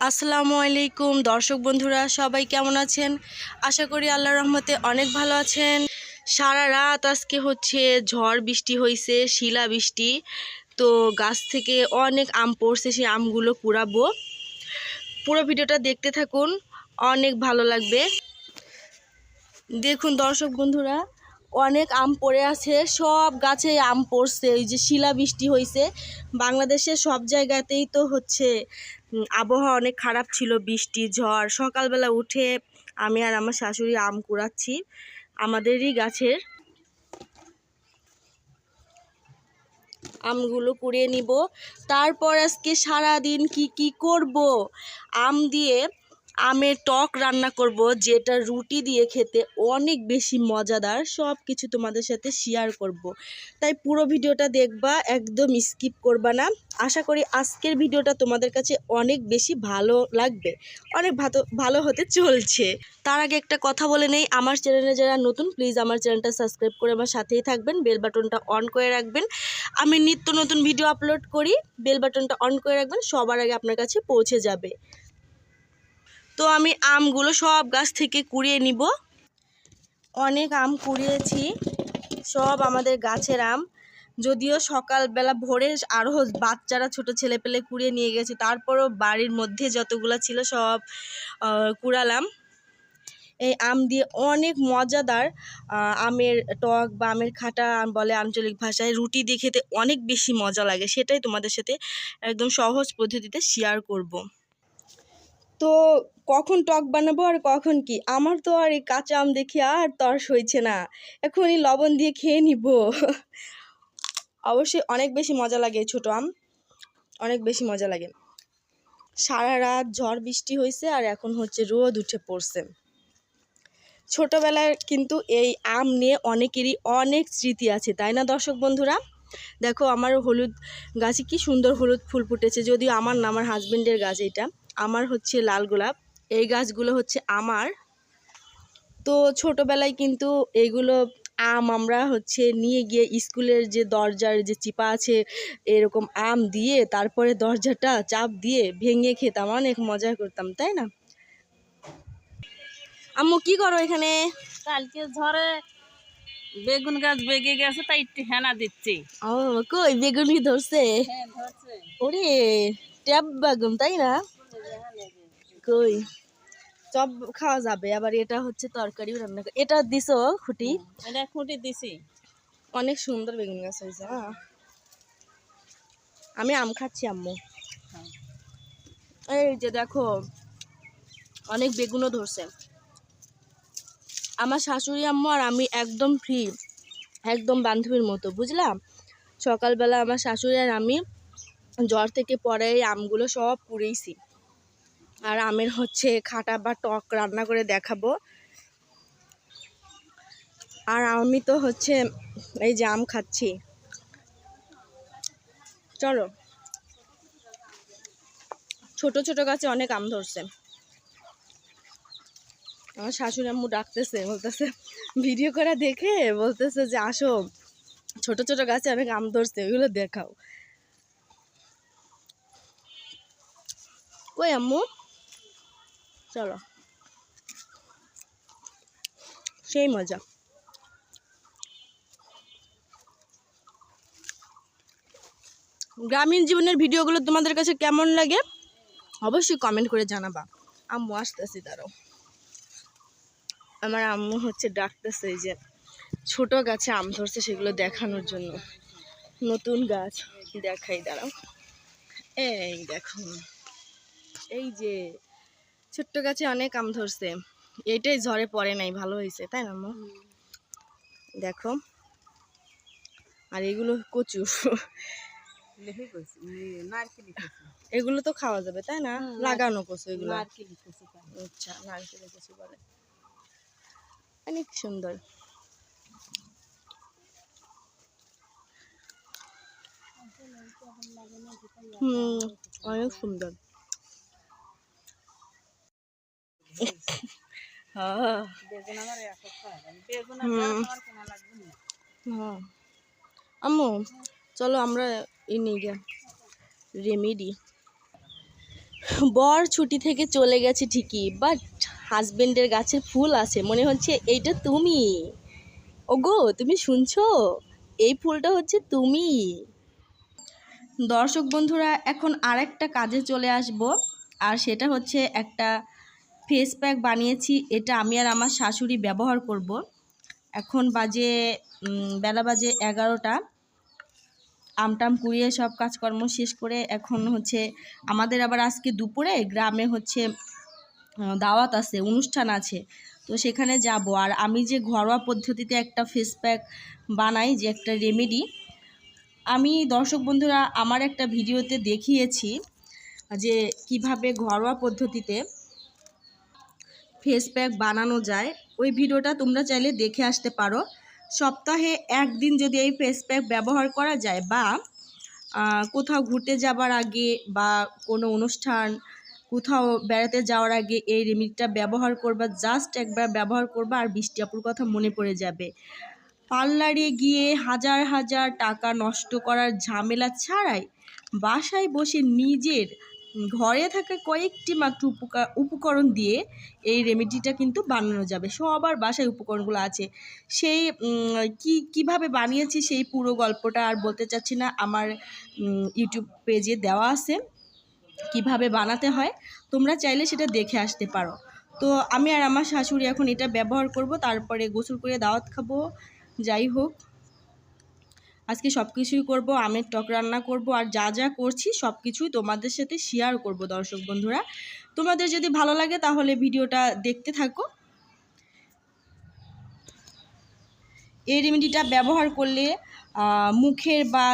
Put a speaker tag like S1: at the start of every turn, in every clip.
S1: আসসালামু আলাইকুম, দর্শক বন্ধুরা, সবাই কেমন আছেন? আশা করি আল্লাহ রহমতে অনেক ভালো আছেন। সারা রাত আজকে হচ্ছে ঝড় বৃষ্টি হয়েছে শিলা বৃষ্টি। তো গাছ থেকে অনেক আম পড়ছে, সেই আমগুলো কুড়াবো পুরো ভিডিওটা দেখতে থাকুন, অনেক ভালো লাগবে। দেখুন দর্শক বন্ধুরা অনেক আম পড়ে আছে, সব গাছে আম পড়ছে ওই যে শিলা বৃষ্টি হয়েছে বাংলাদেশের সব জায়গাতেই তো হচ্ছে আবহাওয়া অনেক খারাপ ছিল, বৃষ্টি, ঝড়। সকালবেলা উঠে আমি আর আমার শাশুড়ি আম কুড়াচ্ছি, আমাদেরই গাছের। আমগুলো কুড়িয়ে নিব। তারপর আজকে সারা দিন কি কি করব? আম দিয়ে আমের টক রান্না করব, যেটা রুটি দিয়ে খেতে অনেক বেশি মজাদার। সব কিছু তোমাদের সাথে শেয়ার করব। তাই পুরো ভিডিওটা দেখবা, একদম স্কিপ করবা না। আশা করি আজকের ভিডিওটা তোমাদের কাছে অনেক বেশি ভালো লাগবে। অনেক ভালো ভালো হতে চলছে। তার আগে একটা কথা বলে নেই, আমার চ্যানেলে যারা নতুন প্লিজ আমার চ্যানেলটা সাবস্ক্রাইব করে আমার সাথেই থাকবেন বেল বাটনটা অন করে রাখবেন। আমি নিত্য নতুন ভিডিও আপলোড করি বেল বাটনটা অন করে রাখবেন, সবার আগে আপনার কাছে পৌঁছে যাবে। তো আমি আমগুলো সব গাছ থেকে কুড়িয়ে নিব। অনেক আম কুড়িয়েছি, সব আমাদের গাছের আম। যদিও সকালবেলা ভোরে আরও বাচ্চারা ছোট ছেলে পেলে কুড়িয়ে নিয়ে গেছে, তারপরও বাড়ির মধ্যে যতগুলো ছিল সব কুড়ালাম। এই আম দিয়ে অনেক মজাদার আমের টক বা আমের খাটা বলে আঞ্চলিক ভাষায় রুটি দিয়ে খেতে অনেক বেশি মজা লাগে। সেটাই তোমাদের সাথে একদম সহজ পদ্ধতিতে শেয়ার করব। তো কখন টক বানাবো আর কখন কি? আমার তো আর এই কাঁচা আম দেখে আর তর সইছে না। এখনই লবণ দিয়ে খেয়ে নিব। অবশ্যই অনেক বেশি মজা লাগে ছোটো আম। অনেক বেশি মজা লাগে। সারা রাত ঝড় বৃষ্টি হয়েছে আর এখন হচ্ছে রোদ উঠে পড়ছে। ছোটোবেলায় কিন্তু এই আম নিয়ে অনেকেরই অনেক স্মৃতি আছে, তাই না দর্শক বন্ধুরা? দেখো, আমার হলুদ গাছে কি সুন্দর হলুদ ফুল ফুটেছে, যদিও আমার না, আমার হাজবেন্ডের গাছ এটা। আমার হচ্ছে লাল গোলাপ। এই গাছগুলো হচ্ছে আমার। তো ছোটোবেলায় কিন্তু এগুলো আম আমরা হচ্ছে নিয়ে গিয়ে স্কুলের যে দরজার যে চিপা আছে এরকম আম দিয়ে তারপরে দরজাটা চাপ দিয়ে ভেঙে খেতাম অনেক মজা করতাম তাই না? আম্মু কি করো এখানে?
S2: কালকে ঝড়ে বেগুন গাছ বেগে গেছে তাই একটু হেনা দিচ্ছি।
S1: ও কই বেগুনি ধরছে?
S2: হ্যাঁ ধরছে।
S1: ওরে ট্যাপ বেগুন তাই না? কই? চপ খাওয়া যাবে আবার এটা হচ্ছে তরকারিও রান্না করে এটা দিছো খুঁটি?
S2: এটা খুঁটি দিছি।
S1: অনেক সুন্দর বেগুন গাছ হয়েছে হ্যাঁ। আমি আম খাচ্ছি আম্মু। এই যে দেখো অনেক বেগুনও ধরছে। আমার শাশুড়ি আম্মু আর আমি একদম ফ্রি একদম বান্ধবীর মতো বুঝলাম সকালবেলা আমার শাশুড়ি আর আমি জ্বর থেকে পরে এই আমগুলো সব পুড়েইছি। আর আমের হচ্ছে খাটা বা টক রান্না করে দেখাবো। আর আমি তো হচ্ছে এই যে আম খাচ্ছি। চলো। ছোট ছোট গাছে অনেক আম ধরছে। আমার শাশুড়ি আম্মু ডাকতেছে, বলতেছে, ভিডিও করা দেখে? বলতেছে যে, আসো, ছোট ছোট গাছে অনেক আম ধরছে, ওইগুলো দেখাও। কই আম্মু? চলো। সেই মজা। গ্রামীণ জীবনের ভিডিওগুলো তোমাদের কাছে কেমন লাগে? অবশ্যই কমেন্ট করে জানাবা। আম্মু আসতেছি তারাও আমার আম্মু হচ্ছে ডাকতেছে যে, ছোট গাছে আম ধরছে সেগুলো দেখানোর জন্য। নতুন গাছ, দেখাই, দাঁড়াও। এই দেখো। এই যে ছোট্ট গাছে অনেক আম ধরছে। এইটাই ঝড়ে পড়ে নাই ভালো হয়েছে তাই না দেখো। আর এগুলো কচু। এগুলো তো খাওয়া যাবে তাই না? লাগানো কচু এগুলো। আচ্ছা কচু বলে অনেক সুন্দর। হুম অনেক সুন্দর হ্যাঁ
S2: বেগুন আমার এক খাওয়া যাবে বেগুন
S1: হুম।
S2: আমার কোনো লাগবে না
S1: হ্যাঁ আম্মু চলো আমরা ই নিয়ে গে রেমেডি বর ছুটি থেকে চলে গেছে ঠিকই বাট হাজবেন্ডের গাছে ফুল আছে। মনে হচ্ছে এইটা তুমি। ওগো তুমি শুনছো? এই ফুলটা হচ্ছে তুমি। দর্শক বন্ধুরা এখন আরেকটা কাজে চলে আসব আর সেটা হচ্ছে একটা ফেস প্যাক বানিয়েছি, এটা আমি আর আমার শাশুড়ি ব্যবহার করব। এখন বাজে বেলা বাজে এগারোটা। আমটাম কুড়িয়ে সব কাজকর্ম শেষ করে এখন হচ্ছে, আমাদের আবার আজকে দুপুরে গ্রামে হচ্ছে দাওয়াত আছে, অনুষ্ঠান আছে। তো সেখানে যাব। আর আমি যে ঘরোয়া পদ্ধতিতে একটা ফেস প্যাক বানাই, যে একটা রেমেডি আমি দর্শক বন্ধুরা আমার একটা ভিডিওতে দেখিয়েছি যে কীভাবে ঘরোয়া পদ্ধতিতে ফেস প্যাক বানানো যায়, ওই ভিডিওটা তোমরা চাইলে দেখে আসতে পারো। সপ্তাহে একদিন যদি এই ফেস প্যাক ব্যবহার করা যায় বা কোথাও ঘুরতে যাবার আগে বা কোনো অনুষ্ঠান, কোথাও বেড়াতে যাওয়ার আগে এই রেমিডিটা ব্যবহার করবা জাস্ট একবার ব্যবহার করবা আর বৃষ্টি আপুর কথা মনে পড়ে যাবে। পার্লারে গিয়ে হাজার হাজার টাকা নষ্ট করার ঝামেলা ছাড়াই বাসায় বসে নিজের ঘরে থাকা কয়েকটি মাত্র উপকা- উপকরণ দিয়ে এই রেমেডিটা কিন্তু বানানো যাবে। সবার বাসায় উপকরণগুলো আছে। সেই কি, কীভাবে বানিয়েছি সেই পুরো গল্পটা আর বলতে চাচ্ছি না। আমার ইউটিউব পেজে দেওয়া আছে কীভাবে বানাতে হয়। তোমরা চাইলে সেটা দেখে আসতে পারো। তো আমি আর আমার শাশুড়ি এখন এটা ব্যবহার করব। তারপরে গোসল করে দাওয়াত খাব। যাই হোক। আজকে সব কিছুই করব, আমের টক রান্না করব আর যা যা করছি সব কিছুই তোমাদের সাথে শেয়ার করব দর্শক বন্ধুরা। তোমাদের যদি ভালো লাগে তাহলে ভিডিওটা দেখতে থাকো। এই রেমেডিটা ব্যবহার করলে মুখের বা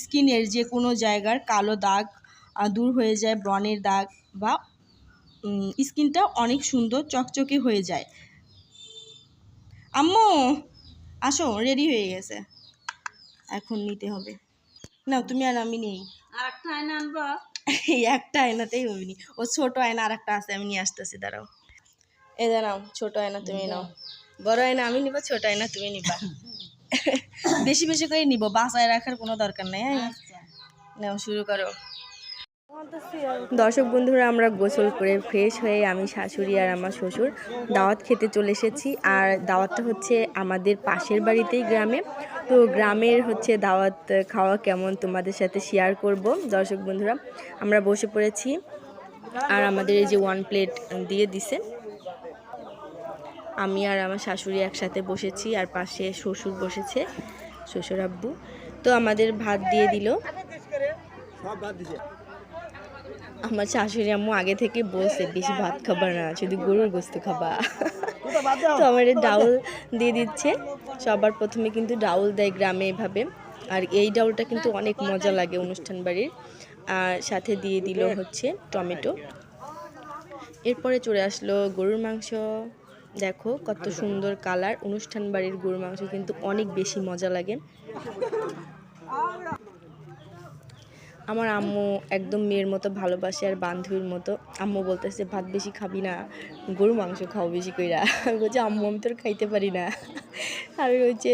S1: স্কিনের যে কোনো জায়গার কালো দাগ দূর হয়ে যায়, ব্রণের দাগ বা স্কিনটা অনেক সুন্দর চকচকে হয়ে যায়। আম্মু, আসো রেডি হয়ে গেছে। এখন নিতে হবে। না তুমি আর আমি নেই।
S2: আর একটা আয়না আনব?
S1: এই একটা আয়নাতেই হবে নি। ও ছোট আয়না আর একটা আছে আমি নিয়ে আসতেছি দাঁড়াও। এ দাঁড়াও ছোট আয়না তুমি নাও। বড় আয়না আমি নিবো ছোট আয়না তুমি নিবা। বেশি বেশি করে নিবো বাঁচায় রাখার কোনো দরকার নাই হ্যাঁ? নাও শুরু করো। দর্শক বন্ধুরা, আমরা গোসল করে ফ্রেশ হয়ে আমি শাশুড়ি আর আমার শ্বশুর দাওয়াত খেতে চলে এসেছি। আর দাওয়াতটা হচ্ছে আমাদের পাশের বাড়িতেই গ্রামে। তো গ্রামের হচ্ছে দাওয়াত খাওয়া কেমন তোমাদের সাথে শেয়ার করব। দর্শক বন্ধুরা, আমরা বসে পড়েছি আর আমাদের এই যে ওয়ান প্লেট দিয়ে দিছে। আমি আর আমার শাশুড়ি একসাথে বসেছি আর পাশে শ্বশুর বসেছে শ্বশুর আব্বু তো আমাদের ভাত দিয়ে দিল। আমার শাশুড়ি আম্মু আগে থেকে বলছে বেশি ভাত খাবার না শুধু গরুর গোস্ত খাবা। তো আমার ডাউল দিয়ে দিচ্ছে। সবার প্রথমে কিন্তু ডাউল দেয় গ্রামে এভাবে। আর এই ডাউলটা কিন্তু অনেক মজা লাগে অনুষ্ঠান বাড়ির। আর সাথে দিয়ে দিল হচ্ছে টমেটো। এরপরে চলে আসলো গরুর মাংস। দেখো কত সুন্দর কালার। অনুষ্ঠান বাড়ির গরুর মাংস কিন্তু অনেক বেশি মজা লাগে। আমার আম্মু একদম মেয়ের মতো ভালোবাসে আর বান্ধবীর মতো। আম্মু বলতেছে, ভাত বেশি খাবি না গরু মাংস খাও বেশি কইরা। আমি বলছি, আম্মু, আমি তোর খাইতে পারি না। আমি হচ্ছে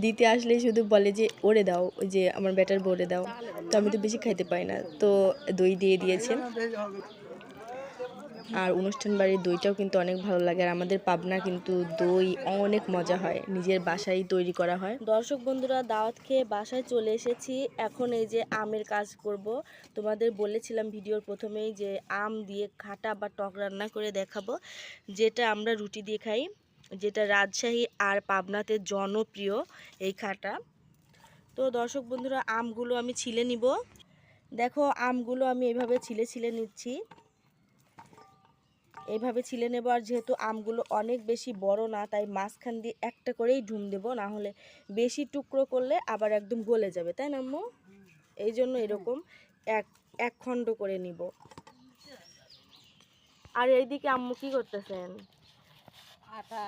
S1: দিতে আসলে শুধু বলে যে, ওরে দাও যে আমার ব্যাটার বলে দাও। তো আমি তো বেশি খাইতে পারি না। তো দই দিয়ে দিয়েছে। আর অনুষ্ঠান বাড়ির দইটাও কিন্তু অনেক ভালো লাগে। আর আমাদের পাবনা কিন্তু দই অনেক মজা হয়, নিজের বাসায় তৈরি করা হয়। দর্শক বন্ধুরা, দাওয়াত খেয়ে বাসায় চলে এসেছি। এখন এই যে আমের কাজ করব, তোমাদের বলেছিলাম ভিডিওর প্রথমেই যে আম দিয়ে খাটা বা টক রান্না করে দেখাবো, যেটা আমরা রুটি দিয়ে খাই, যেটা রাজশাহী আর পাবনাতে জনপ্রিয় এই খাটা তো দর্শক বন্ধুরা, আমগুলো আমি ছিলে নিব। দেখো, আমগুলো আমি এভাবে ছিলে ছিলে নিচ্ছি। এইভাবে ছিলে নেব আর যেহেতু আমগুলো অনেক বেশি বড় না তাই মাঝখান দিয়ে একটা করেই ঢুম দেবো না হলে বেশি টুকরো করলে আবার একদম গলে যাবে তাই না আম্মু? এই জন্য এরকম এক এক খণ্ড করে নিব। আর এইদিকে আম্মু কি করতেছেন?
S2: আটা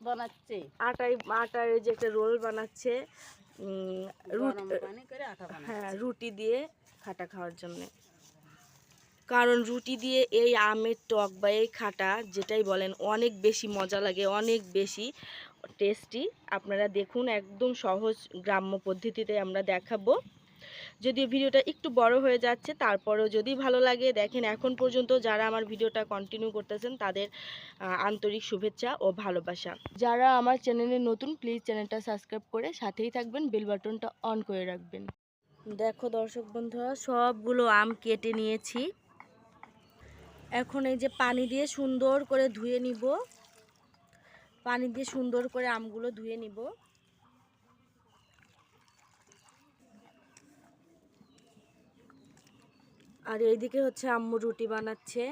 S2: বানাচ্ছে।
S1: আটায় আটার যে একটা রোল বানাচ্ছে উম, রুট হ্যাঁ রুটি দিয়ে খাটা খাওয়ার জন্য। কারণ রুটি দিয়ে এই আমের টক বা এই খাটা যেটাই বলেন, অনেক বেশি মজা লাগে, অনেক বেশি টেস্টি আপনারা দেখুন, একদম সহজ গ্রাম্য পদ্ধতিতে আমরা দেখাবো। যদিও ভিডিওটা একটু বড় হয়ে যাচ্ছে, তারপরেও যদি ভালো লাগে, দেখেন এখন পর্যন্ত যারা আমার ভিডিওটা কন্টিনিউ করতেছেন, তাদের আন্তরিক শুভেচ্ছা ও ভালোবাসা। যারা আমার চ্যানেলে নতুন প্লিজ চ্যানেলটা সাবস্ক্রাইব করে সাথেই থাকবেন বেল বাটনটা অন করে রাখবেন। দেখো দর্শক বন্ধুরা, সবগুলো আম কেটে নিয়েছি। এখন এই যে পানি দিয়ে সুন্দর করে ধুয়ে নিব। পানি দিয়ে সুন্দর করে আমগুলো ধুয়ে নিব। আর এইদিকে হচ্ছে আম্মু রুটি বানাচ্ছে।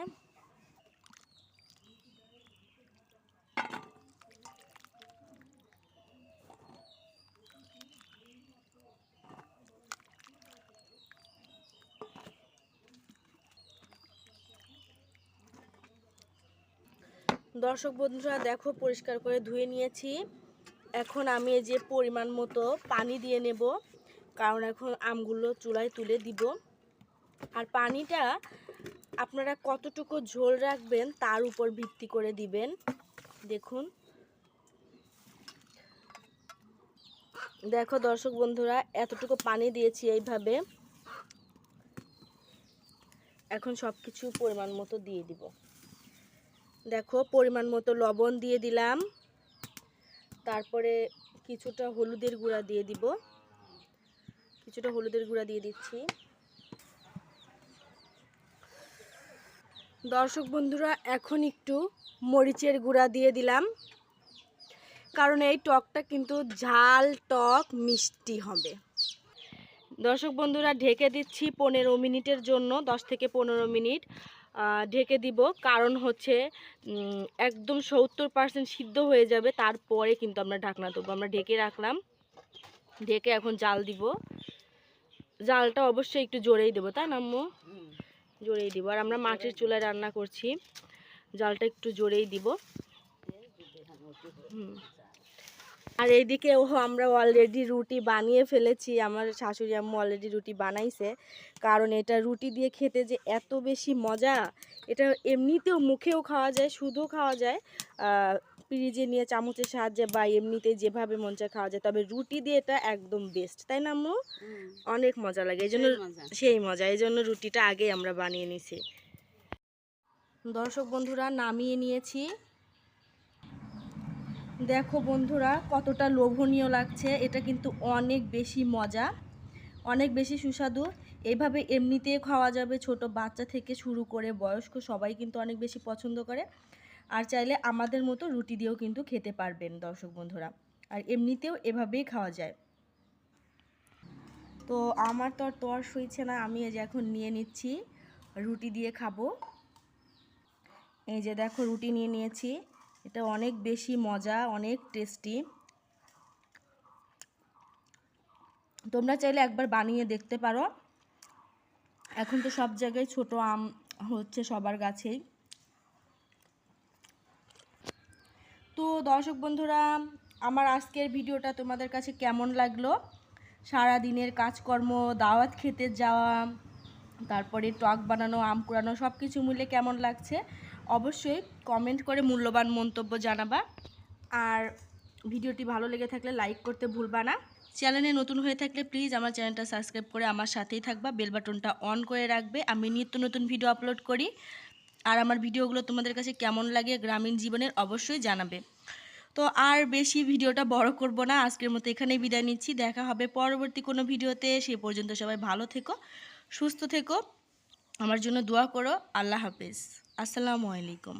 S1: দর্শক বন্ধুরা, দেখো, পরিষ্কার করে ধুয়ে নিয়েছি। এখন আমি এই যে পরিমাণ মতো পানি দিয়ে নেব, কারণ এখন আমগুলো চুলায় তুলে দিব। আর পানিটা আপনারা কতটুকু ঝোল রাখবেন তার উপর ভিত্তি করে দিবেন। দেখুন। দেখো দর্শক বন্ধুরা, এতটুকু পানি দিয়েছি এইভাবে। এখন সব কিছু পরিমাণ মতো দিয়ে দিব। দেখো, পরিমাণ মতো লবণ দিয়ে দিলাম। তারপরে কিছুটা হলুদের গুঁড়া দিয়ে দিব। কিছুটা হলুদের গুঁড়া দিয়ে দিচ্ছি। দর্শক বন্ধুরা, এখন একটু মরিচের গুঁড়া দিয়ে দিলাম। কারণ এই টকটা কিন্তু ঝাল টক মিষ্টি হবে। দর্শক বন্ধুরা, ঢেকে দিচ্ছি পনেরো মিনিটের জন্য, দশ থেকে পনেরো মিনিট। ঢেকে দিব। কারণ হচ্ছে একদম সত্তর পার্সেন্ট সিদ্ধ হয়ে যাবে, তারপরে কিন্তু আমরা ঢাকনা দেবো আমরা ঢেকে রাখলাম। ঢেকে এখন জাল দিব। জালটা অবশ্যই একটু জোরেই দেবো, তাই না জোরেই দিব। আর আমরা মাটির চুলায় রান্না করছি। জালটা একটু জোরেই দিব। হুম। আর এইদিকে ও আমরা অলরেডি রুটি বানিয়ে ফেলেছি। আমার শাশুড়ি আম্মু অলরেডি রুটি বানাইছে। কারণ এটা রুটি দিয়ে খেতে যে এত বেশি মজা এটা এমনিতেও মুখেও খাওয়া যায় শুধু খাওয়া যায়। পিরিজে নিয়ে চামচের সাহায্যে বা এমনিতে যেভাবে মন চায় খাওয়া যায়। তবে রুটি দিয়ে এটা একদম বেস্ট তাই না আম্মু? অনেক মজা লাগে। এই জন্য সেই মজা। এই জন্য রুটিটা আগে আমরা বানিয়ে নিছি। দর্শক বন্ধুরা নামিয়ে নিয়েছি। দেখো বন্ধুরা, কতটা লোভনীয় লাগছে। এটা কিন্তু অনেক বেশি মজা, অনেক বেশি সুস্বাদু। এইভাবে এমনিতেও খাওয়া যাবে ছোট বাচ্চা থেকে শুরু করে বয়স্ক সবাই কিন্তু অনেক বেশি পছন্দ করে। আর চাইলে আমাদের মতো রুটি দিয়েও কিন্তু খেতে পারবেন দর্শক বন্ধুরা। আর এমনিতেও এভাবেই খাওয়া যায়। তো আমার তো আর তর সইছে না, আমি এই যে এখন নিয়ে নিচ্ছি, রুটি দিয়ে খাব। এই যে দেখো রুটি নিয়ে নিয়েছি। এটা অনেক বেশি মজা, অনেক টেস্টি তোমরা চাইলে একবার বানিয়ে দেখতে পারো। এখন তো সব জায়গায় ছোট আম হচ্ছে সবার গাছেই তো দর্শক বন্ধুরা, আমার আজকের ভিডিওটা তোমাদের কাছে কেমন লাগল? সারা দিনের কাজকর্ম, দাওয়াত খেতে যাওয়া, তারপরে টক বানানো, আম কুড়ানো সব কিছু মিলে কেমন লাগছে? অবশ্যই কমেন্ট করে মূল্যবান মন্তব্য জানাবা। আর ভিডিওটি ভালো লেগে থাকলে লাইক করতে ভুলবা না। চ্যানেলে নতুন হয়ে থাকলে প্লিজ আমার চ্যানেলটা সাবস্ক্রাইব করে আমার সাথেই থাকবা। বেল বাটনটা অন করে রাখবে। আমি নিত্য নতুন ভিডিও আপলোড করি। আর আমার ভিডিওগুলো তোমাদের কাছে কেমন লাগে গ্রামীণ জীবনের অবশ্যই জানাবে। তো আর বেশি ভিডিওটা বড় করব না। আজকের মতো এখানেই বিদায় নিচ্ছি। দেখা হবে পরবর্তী কোনো ভিডিওতে। সে পর্যন্ত সবাই ভালো থেকো, সুস্থ থেকো। আমার জন্য দোয়া করো। আল্লাহ হাফেজ। আসসালামু আলাইকুম